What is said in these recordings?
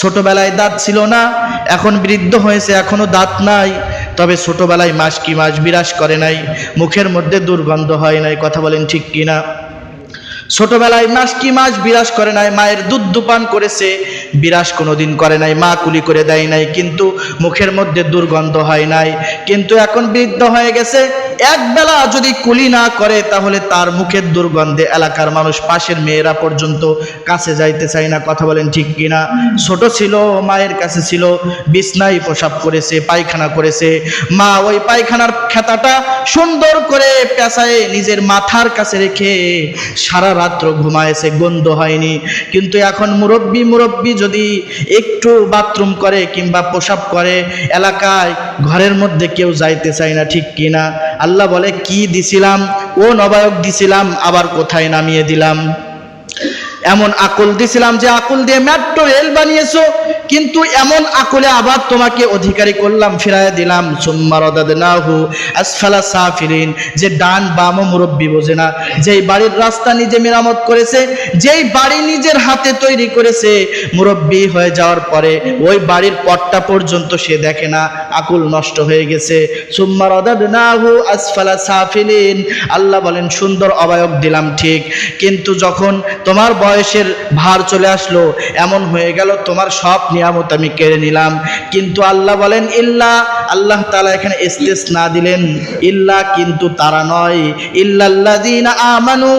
ছোটবেলায় দাঁত ছিল না, এখন বৃদ্ধ হয়েছে, এখনও দাঁত নাই। তবে ছোটবেলায় মাস কি মাস বিরাজ করে নাই, মুখের মধ্যে দুর্গন্ধ হয় নাই, কথা বলেন ঠিক কিনা? ছোটবেলায় মাস কি মাস বিরাজ করে নাই, মায়ের দুধ দুপান করেছে, বিরাজ কোনোদিন করে নাই, মা কুলি করে দেয় নাই, কিন্তু মুখের মধ্যে দুর্গন্ধ হয় নাই, কিন্তু এখন বৃদ্ধ হয়ে গেছে, এক বেলা যদি কুলি না করে, তাহলে তার মুখের দুর্গন্ধে এলাকার মানুষ পাশের মেয়েরা পর্যন্ত কাছে যাইতে চায় না, কথা বলেন ঠিক কিনা? ছোট ছিল, মায়ের কাছে ছিল, বিছনায় প্রসাব করেছে, পায়খানা করেছে, মা ওই পায়খানার খেতাটা সুন্দর করে পেঁচায় নিজের মাথার কাছে রেখে সারা রাত্র ঘুমায়েছে গন্ধ হয়নি। কিন্তু এখন মুরব্বী মুরব্বী যদি একটু বাথরুম করে কিংবা পোশাব করে, এলাকায় ঘরের মধ্যে কেউ যাইতে চায় না, ঠিক কিনা আল্লাহ বলে, কি দিছিলাম? ও নবায়ক দিছিলাম? আবার কোথায় নামিয়ে দিলাম? এমন আকল দিছিলাম যে আকল দিয়ে মেট্রো রেল বানিয়েছো, কিন্তু এমন আকলে আবার তোমাকে অধিকারী করলাম ফিরায় দিলাম। সুম্মারদাদনাহু আসফালা সাফিলিন, যে ডান বাম মুরব্বি বোঝে না। যেই বাড়ির রাস্তা নিজে মেরামত করেছে, যেই বাড়ি নিজের হাতে তৈরি করেছে, মুরব্বি হয়ে যাওয়ার পরে ওই বাড়ির পটটা পর্যন্ত সে দেখে না, আকুল নষ্ট হয়ে গেছে। সুম্মারদাদনাহু আসফালা সাফিলিন, আল্লাহ বলেন, সুন্দর অবায়ক দিলাম ঠিক, কিন্তু যখন তোমার বয়সের ভার চলে আসলো, এমন হয়ে গেল তোমার সব নিয়ামত আমি কেড়ে নিলাম। কিন্তু আল্লাহ বলেন, ইল্লা, আল্লাহ তালা এখানে এস্তেস না দিলেন। ইল্লা কিন্তু তারা নয়। আমানু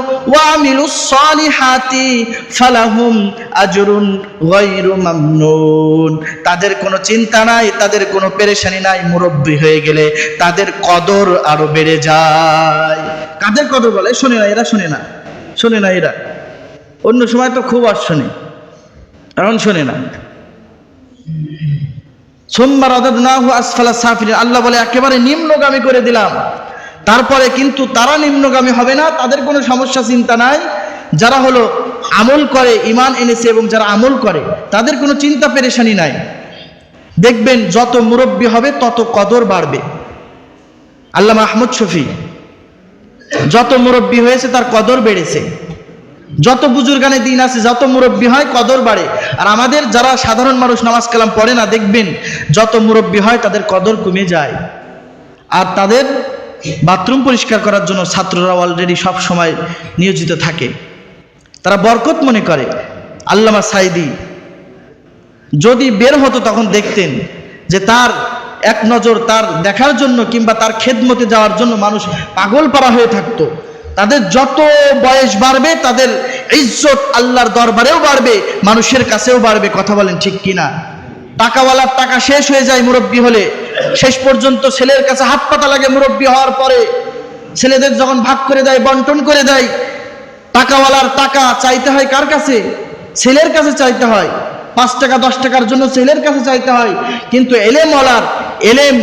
ফালাহুম আজরুন মামনুন। তাদের কোনো চিন্তা নাই, তাদের কোনো পেরেশানি নাই, মুরব্বী হয়ে গেলে তাদের কদর আরও বেড়ে যায়। কাদের কদর বলে? শোনে না, এরা শোনে না। শোনে না, এরা। অন্য সময় তো খুব আর শোনে। এখন শোনে না। সোমবার অদাদনাহু আসফালা সাফিলিন, আল্লাহ বলে, একেবারে নিম্নগামী করে দিলাম। তারপরে কিন্তু তারা নিম্নগামী হবে না, তাদের কোনো সমস্যা, চিন্তা নাই। যারা হলো আমল করে ইমান এনেছে এবং যারা আমল করে, তাদের কোনো চিন্তা পেরেশানি নাই। দেখবেন যত মুরব্বী হবে, তত কদর বাড়বে। আল্লাহ আহমদ শফি, যত মুরব্বী হয়েছে, তার কদর বেড়েছে। যত বুজুর্গানে দিন আছে, যত মুরব্বী হয়, কদর বাড়ে। আর আমাদের যারা সাধারণ মানুষ নামাজ কালাম পড়ে না, দেখবেন যত মুরব্বী হয়, তাদের কদর কমে যায়। আর তাদের বাথরুম পরিষ্কার করার জন্য ছাত্ররা অলরেডি সব সময় নিয়োজিত থাকে। তারা বরকত মনে করে। আল্লামা সাইদি যদি বের হতো তখন দেখতেন যে তার এক নজর তার দেখার জন্য কিংবা তার খেদমতে যাওয়ার জন্য মানুষ পাগল পারা হয়ে থাকতো। তাদের যত বয়স বাড়বে, তাদের ইজ্জত আল্লাহর দরবারেও বাড়বে, মানুষের কাছেও বাড়বে, কথা বলেন ঠিক কিনা? টাকাওয়ালার টাকা শেষ হয়ে যায় মুরব্বী হলে, শেষ পর্যন্ত ছেলের কাছে হাত পাতা লাগে মুরব্বী হওয়ার পরে। ছেলেদের যখন ভাগ করে দেয়, বন্টন করে দেয়, টাকাওয়ালার টাকা চাইতে হয় কার কাছে? ছেলের কাছে চাইতে হয়। পাঁচ টাকা, দশ টাকার জন্য ছেলের কাছে চাইতে হয়। কিন্তু এলেম ওলার এলেম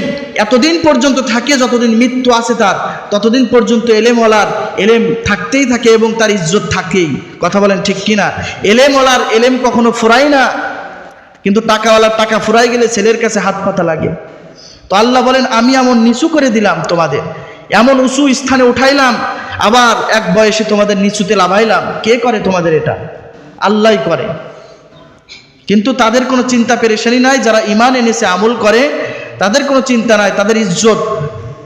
এতদিন পর্যন্ত থাকে, যতদিন মৃত্যু আছে তার, ততদিন পর্যন্ত এলেম ওলার এলেম থাকতেই থাকে এবং তার ইজ্জত থাকেই। কথা বলেন ঠিক কিনা? এলেম ওলার এলেম কখনো ফুরাই না, কিন্তু টাকাওয়ালার টাকা ফুরাই গেলে ছেলের কাছে হাত পাতা লাগে। তো আল্লাহ বলেন, আমি এমন নিচু করে দিলাম তোমাদের, এমন উঁচু স্থানে উঠাইলাম, আবার এক বয়সে তোমাদের নিচুতে লাভাইলাম। কে করে তোমাদের এটা? আল্লাহ করে। কিন্তু তাদের কোনো চিন্তা পেরেশানি নাই, যারা ইমান এনেছে, আমল করে তাদের কোনো চিন্তা নাই, তাদের ইজ্জত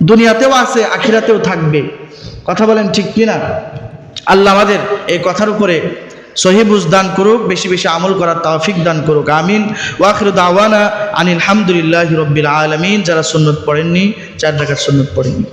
দুনিয়াতেও আছে, আখিরাতেও থাকবে। কথা বলেন ঠিক কিনা? আল্লাহ আমাদের এই কথার উপরে সহিবুজ দান করুক, বেশি বেশি আমল করার তাওফিক দান করুক, আমিন। ওয়াকির দাওয়ানা আনিল হামদুলিল্লাহ রব্বিল আলমিন। যারা সুন্নত পড়েননি, চার টাকার সুন্নত পড়েননি।